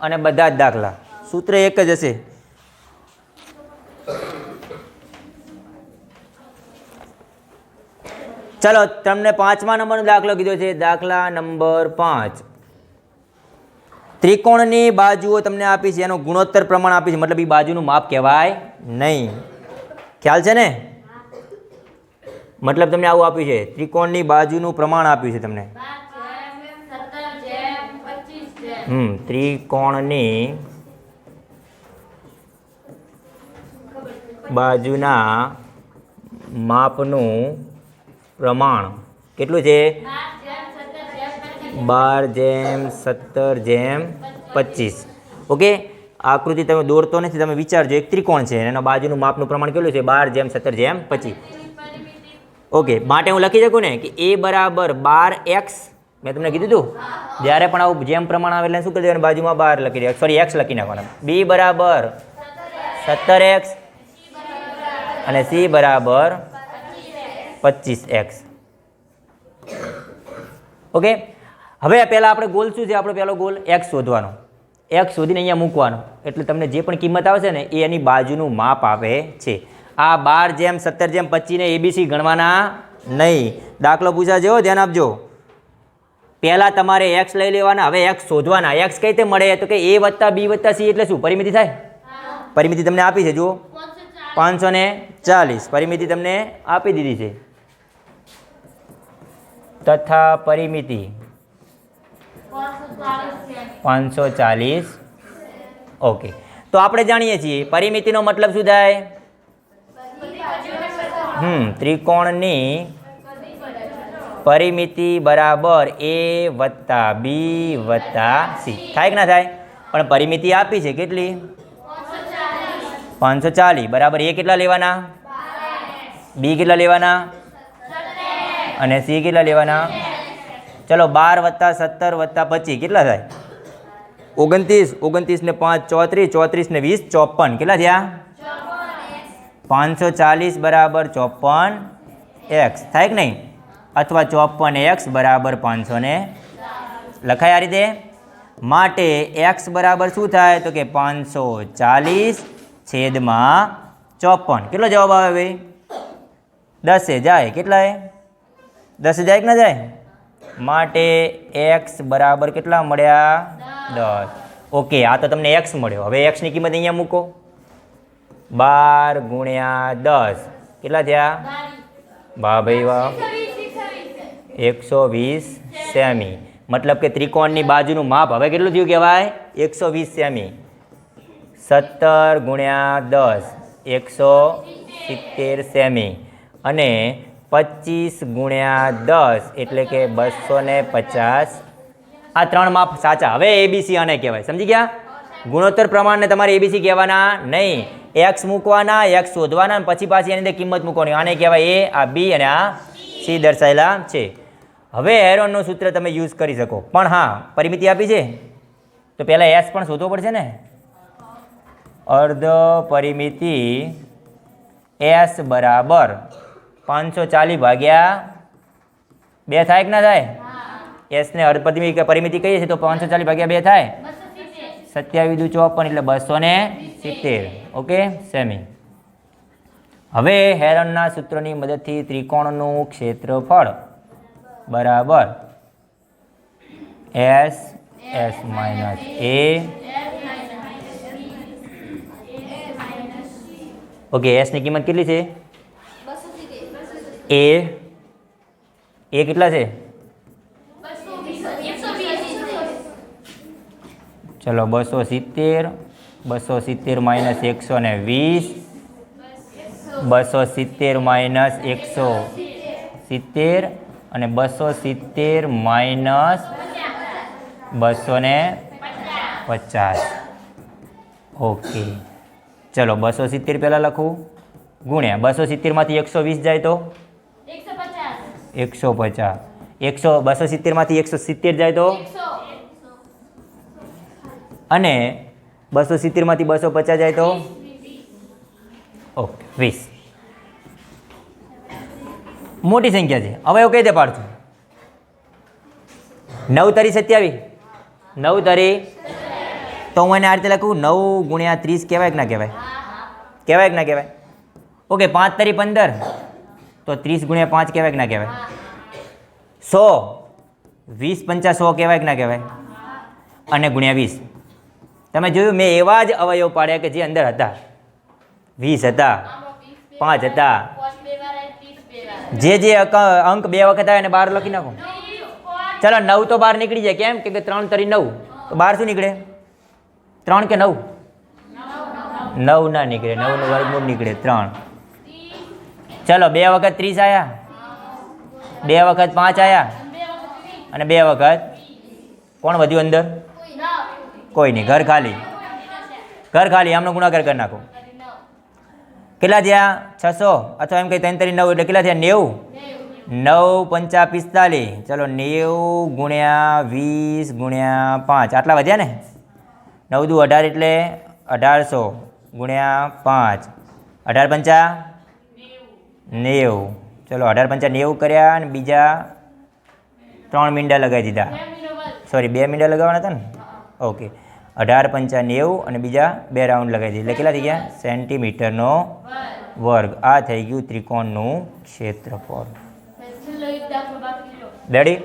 અને બધા જ દાખલા સૂત્ર એક જ હશે. ચલો, તમને પાંચમા નંબરનો દાખલો કીધો છે. દાખલા નંબર પાંચ. ત્રિકોણની બાજુઓ તમને આપી છે. એનું ગુણોત્તર પ્રમાણ આપી છે. મતલબ એ બાજુનું માપ કહેવાય નહીં. ખ્યાલ છે ને? મતલબ તમને આવું આપ્યું છે. ત્રિકોણની બાજુનું પ્રમાણ આપ્યું છે તમને. હમ, ત્રિકોણની બાજુના માપનું પ્રમાણ કેટલું છે? બાર જેમ સત્તર જેમ પચીસ. ઓકે? આકૃતિ તમે દોરતો નથી, તમે વિચારજો, એક ત્રિકોણ છે એના બાજુનું માપનું પ્રમાણ કેટલું છે? બાર જેમ સત્તર જેમ પચીસ. ઓકે, માટે હું લખી શકું ને કે એ બરાબર બાર એક્સ મેં તમને કીધું હતું જ્યારે પણ આવું જેમ પ્રમાણ આવે એટલે શું કરી દેવાનું? બાજુમાં બાર લખી દે સોરી એક્સ લખી નાખવાના. બી બરાબર. સત્તર એક્સ અને સી બરાબર પચીસ એક્સ ઓકે હવે પહેલાં આપણે ગોલ શું છે? આપણો પહેલો ગોલ એક્સ શોધવાનો. એક્સ શોધીને અહીંયા મૂકવાનો. એટલે તમને જે પણ કિંમત આવશે ને, એ એની બાજુનું માપ આપે છે. આ બાર જેમ, સત્તર જેમ પચીને એબીસી ગણવાના નહીં. દાખલો પૂછા જેવો, ધ્યાન આપજો. પહેલાં તમારે એક્સ લઈ લેવાના હવે એક્સ શોધવાના. એક્સ કઈ રીતે મળે? તો કે એ વત્તા બી વત્તા સી એટલે શું? પરિમિતિ થાય? પરિમિતિ તમને આપી છે જુઓ. પાંચસો ને ચાલીસ. પરિમિતિ તમને આપી દીધી છે. તથા પરિમિતિ. પાંચસો ચાલીસ. ઓકે. તો આપણે જાણીએ છીએ પરિમિતિનો મતલબ શું થાય? હમ ત્રિકોણની પરિમિતિ બરાબર એ વત્તા બી વત્તા સી. થાય કે ના થાય? પણ પરિમિતિ આપી છે કેટલી? પાંચસો ચાલીસ. બરાબર એ કેટલા લેવાના? બી કેટલા લેવાના? અને સી કેટલા લેવાના? ચલો બાર વત્તા સત્તર વત્તા પચીસ કેટલા થાય? ઓગણત્રીસ ઓગણત્રીસ ને પાંચ, ચોત્રીસ ચોત્રીસ ને વીસ, ચોપન. કેટલા થયા? પાંચસો ચાલીસ બરાબર ચોપન એક્સ. થાય કે નહીં? અથવા ચોપન એક્સ બરાબર પાંચસો ને લખાય આ રીતે. માટે એક્સ બરાબર શું થાય? તો કે પાંચસો ચાલીસ છેદમાં ચોપન. કેટલો જવાબ આવે ભાઈ? દસે જાય. કેટલાય? દસ જાય કે ના જાય? માટે એક્સ બરાબર કેટલા મળ્યા? દસ. ઓકે આ તો તમને એક્સ મળ્યો. હવે એક્સની કિંમત અહીંયા મૂકો. બાર ગુણ્યા દસ. કેટલા થયા? વાહ ભાઈ વાહ. એકસો વીસ સેમી. મતલબ કે ત્રિકોણની બાજુનું માપ હવે કેટલું થયું કહેવાય? એકસો વીસ સેમી. સત્તર ગુણ્યા દસ, એકસો સિત્તેર સેમી. અને પચીસ ગુણ્યા દસ એટલે કે બસો ને પચાસ. આ ત્રણ માપ સાચા. હવે એબીસી આને કહેવાય. સમજી ગયા? ગુણોત્તર પ્રમાણને તમારે એબીસી કહેવાના નહીં. એક્સ મૂકવાના એક્સ શોધવાના પછી પાછી એની અંદર કિંમત મૂકવાની. આને કહેવાય એ આ બી અને આ સી દર્શાયેલા છે. હવે હેરોનનું સૂત્ર તમે યુઝ કરી શકો. પણ હા પરિમિતિ આપી છે? તો પહેલાં એસ પણ શોધવો પડશે ને? અર્ધ પરિમિતિ એસ બરાબર પાંચસો ચાલીસ ભાગ્યા બે થાય કે ના થાય? એસને અર્ધ પરિમિતિ પરિમિતિ કહીએ છીએ તો પાંચસો ચાલીસ ભાગ્યા બે થાય? સત્યાવીસ દુ ચોપન એટલે બસો ને સિત્તેર. ઓકે? સેમી હવે હેરનના સૂત્રની મદદથી ત્રિકોણનું ક્ષેત્રફળ બરાબર S S minus A okay એસની કિંમત કેટલી છે? એ એ કેટલા છે? ચલો, બસો સિત્તેર બસો સિત્તેર માઇનસ એકસો ને વીસ, બસો સિત્તેર માઇનસ એકસો સિત્તેર અને બસો સિત્તેર માઇનસ બસો ને પચાસ. ઓકે. ચલો, બસો સિત્તેર પહેલાં લખું. ગુણ્યા, બસો સિત્તેરમાંથી એકસો વીસ જાય તો? એકસો પચાસ. એકસો, બસો સિત્તેરમાંથી એકસો સિત્તેર જાય તો? અને બસો સિત્તેરમાંથી બસો પચાસ જાય તો? ઓકે, વીસ. મોટી સંખ્યા છે. હવે એવું કઈ રીતે પાડતું. નવ તરી સત્યાવીસ. નવ તરી તો હું એને આ રીતે લખું નવ ગુણ્યા ત્રીસ કહેવાય કે ના કહેવાય? કહેવાય કે ના કહેવાય? ઓકે પાંચ તરી પંદર. તો ત્રીસ ગુણ્યા પાંચ કહેવાય કે ના કહેવાય? સો. વીસ પંચા સો કહેવાય કે ના કહેવાય? અને ગુણ્યા વીસ. તમે જોયું મેં એવા જ અવયવ પાડ્યા કે જે અંદર હતા. વીસ હતા. પાંચ હતા. જે જે અક- બે વખત આવે એને બાર લખી નાખો. ચાલો નવ તો બહાર નીકળી જાય. કેમ? કે કે ત્રણ તરી નવ. તો બાર શું નીકળે? ત્રણ કે નવ? નવ ના નીકળે. નવનું વર્ગમૂળ નીકળે ત્રણ. ચલો બે વખત ત્રીસ આવ્યા બે વખત પાંચ આવ્યા અને બે વખત કોણ વધ્યું અંદર? કોઈ નહીં. ઘર ખાલી. ઘર ખાલી. આમનો ગુણાકાર કરી નાખો. કેટલા થયા? છસો? અથવા એમ કે ત્રણ તરી નવ એટલે કેટલા થયા? નેવું? નવ પંચા પિસ્તાલીસ. ચલો નેવું ગુણ્યા વીસ ગુણ્યા પાંચ. આટલા વધ્યા ને? નવ દુ અઢાર એટલે અઢારસો ગુણ્યા પાંચ. અઢાર પંચા? નેવું. ચલો અઢાર પંચા નેવું કર્યા અને બીજા ત્રણ મીંડા લગાવી દીધા. સોરી બે મીંડા લગાવવાના હતા ને? ઓકે. અઢાર પંચા નેવું અને બીજા બે રાઉન્ડ લગાવી દીધા. એટલે કેટલા થઈ ગયા? સેન્ટીમીટરનો વર્ગ. આ થઈ ગયું ત્રિકોણનું ક્ષેત્રફળ. રેડી